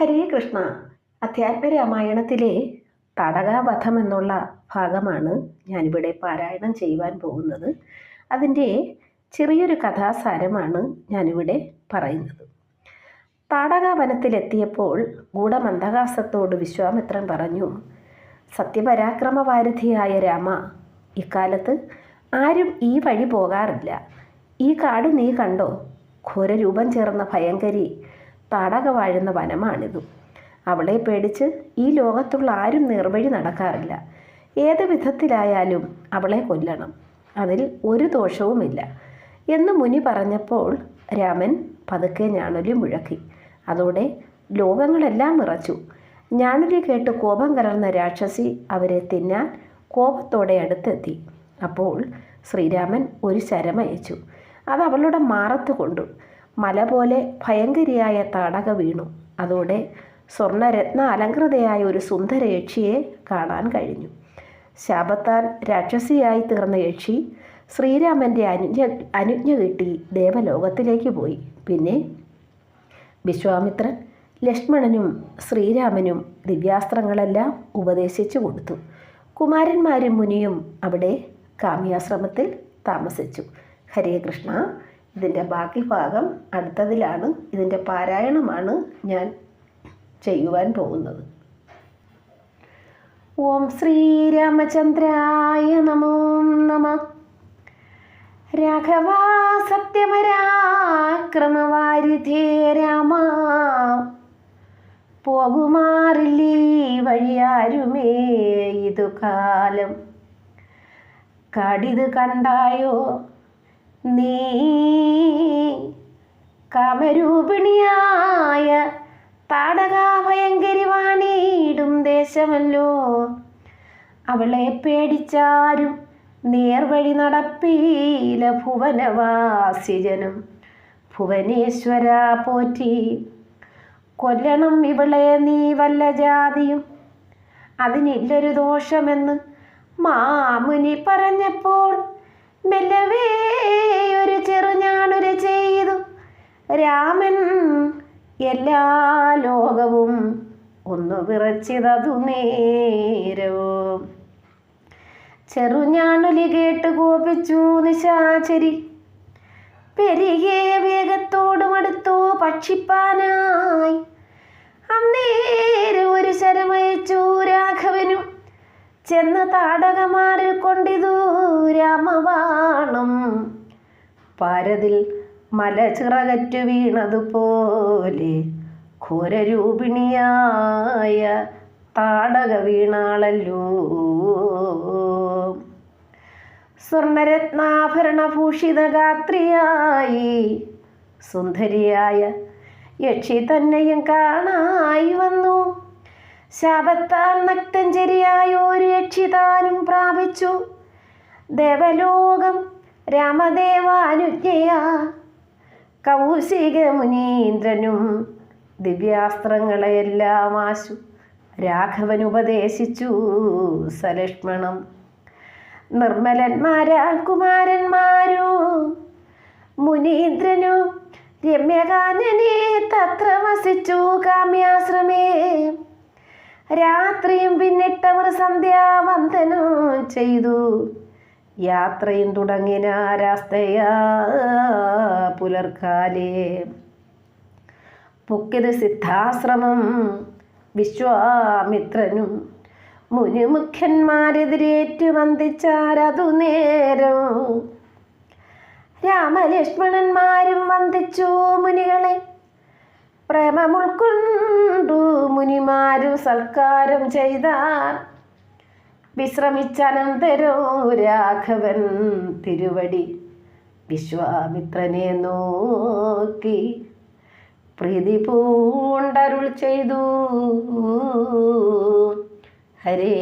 ഹരേ കൃഷ്ണ. അധ്യാത്മരാമായണത്തിലെ തടകാവധം എന്നുള്ള ഭാഗമാണ് ഞാനിവിടെ പാരായണം ചെയ്യുവാൻ പോകുന്നത്. അതിന്റെ ചെറിയൊരു കഥാസാരമാണ് ഞാനിവിടെ പറയുന്നത്. താടകാവനത്തിലെത്തിയപ്പോൾ ഗൂഢമന്ദഹാസത്തോട് വിശ്വാമിത്രൻ പറഞ്ഞു സത്യപരാക്രമവാരിധിയായ രാമ ഇക്കാലത്ത് ആരും ഈ വഴി പോകാറില്ല. ഈ കാട് നീ കണ്ടോ? ഘോരരൂപം ചേർന്ന ഭയങ്കരി താടക വാഴുന്ന വനമാണിത്. അവളെ പേടിച്ച് ഈ ലോകത്തുള്ള ആരും നേർവഴി നടക്കാറില്ല. ഏത് വിധത്തിലായാലും അവളെ കൊല്ലണം. അതിൽ ഒരു ദോഷവുമില്ല. എന്ന് മുനി പറഞ്ഞപ്പോൾ രാമൻ പതുക്കെ ഞാണൊലി മുഴക്കി. അതോടെ ലോകങ്ങളെല്ലാം നിറച്ചു. ഞാണൊലി കേട്ട് കോപം കലർന്ന രാക്ഷസി അവരെ തിന്നാൻ കോപത്തോടെ അടുത്തെത്തി. അപ്പോൾ ശ്രീരാമൻ ഒരു ശരമയച്ചു. അത് അവളുടെ മാറത്ത് കൊണ്ടു. മല പോലെ ഭയങ്കരിയായ താടക വീണു. അതോടെ സ്വർണരത്ന അലങ്കൃതയായ ഒരു സുന്ദര യക്ഷിയെ കാണാൻ കഴിഞ്ഞു. ശാപത്താൽ രാക്ഷസിയായി തീർന്ന യക്ഷി ശ്രീരാമന്റെ അനുജ്ഞ അനുജ്ഞ കിട്ടി ദേവലോകത്തിലേക്ക് പോയി. പിന്നെ വിശ്വാമിത്രൻ ലക്ഷ്മണനും ശ്രീരാമനും ദിവ്യാസ്ത്രങ്ങളെല്ലാം ഉപദേശിച്ചു കൊടുത്തു. കുമാരന്മാരും മുനിയും അവിടെ കാമ്യാശ്രമത്തിൽ താമസിച്ചു. ഹരേ കൃഷ്ണ. ഇതിന്റെ ബാക്കി ഭാഗം അടുത്തതിലാണ്. ഇതിന്റെ പാരായണമാണ് ഞാൻ ചെയ്യുവാൻ പോകുന്നത്. ഓം ശ്രീരാമചന്ദ്രായ നമോ നമ. രാഘവ സത്യപരാക്രമവാരിധേ രാമ. പോകുമാറില്ലേ വഴിയാരുമേ ഇതു കാലം? കടിത് കണ്ടായോ? നീ കാമരൂപിണിയായ താടകാഭയങ്കരി വാണിയിടും ദേശമല്ലോ. അവളെ പേടിച്ചാരും നേർവഴി നടപ്പീല ഭുവനവാസിജനും. ഭുവനേശ്വര പോറ്റി കൊല്ലണം ഇവളെ നീ വല്ല ജാതിയും. അതിനില്ലൊരു ദോഷമെന്ന് മാമുനി പറഞ്ഞപ്പോൾ മെല്ലവേ രാമൻ എല്ലാ ലോകവും ഒന്നു വിറച്ചിതതു നേരവും. ചെറുഞ്ഞാണുലി കേട്ട് കോപിച്ചു നിശാചരി. പെരികെ വേഗത്തോടും അടുത്തു പക്ഷിപ്പാനായി. അന്നേരം ഒരു ശരമയച്ചു രാഘവനും. ചെന്ന് താടകമാരിൽ രാമവാണം. പാരതിൽ മല ചിറകറ്റു വീണതുപോലെ ഘോരരൂപിണിയായ താടക വീണാളല്ലോ. സ്വർണരത്നാഭരണഭൂഷിതഗാത്രിയായി സുന്ദരിയായ യക്ഷി തന്നെയും കാണായി വന്നു. ശാപത്താൽ നക്തഞ്ചരിയായ ഒരു യക്ഷിതാനും പ്രാപിച്ചു. ദേവലോകം രാമദേവാനുജ്ഞയാ. കൗശിക മുനീന്ദ്രനും ദിവ്യാസ്ത്രങ്ങളെയെല്ലാം ആശു. രാഘവൻ ഉപദേശിച്ചു സലക്ഷ്മണം. നിർമ്മലന്മാരാ കുമാരന്മാരോ. മുനീന്ദ്രനു രമ്യകാനനെ തത്ര വസിച്ചു കാമ്യാശ്രമേ. രാത്രിയും പിന്നിട്ടവർ സന്ധ്യാവന്ദനം ചെയ്തു. യാത്രയും തുടങ്ങിനാരാസ്തയാ പുലർക്കാലേ പൊക്കിത് സിദ്ധാശ്രമം വിശ്വാമിത്രനും മുനിമുഖ്യന്മാരെതിരേറ്റു വന്ദിച്ചാരതു നേരം. രാമലക്ഷ്മണന്മാരും വന്ദിച്ചു മുനികളെ. പ്രേമമുൾക്കൊണ്ടു മുനിമാരും സൽക്കാരം ചെയ്താർ. വിശ്രമിച്ചനന്തരോ രാഘവൻ തിരുവടി വിശ്വാമിത്രനെ നോക്കി പ്രീതി പൂണ്ടരുൾ ചെയ്തു. ഹരേ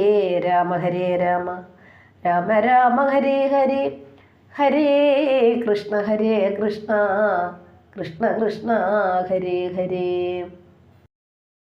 രാമ ഹരേ രാമ രാമ രാമ ഹരേ ഹരേ ഹരേ കൃഷ്ണ ഹരേ കൃഷ്ണ കൃഷ്ണ കൃഷ്ണ ഹരേ ഹരേ.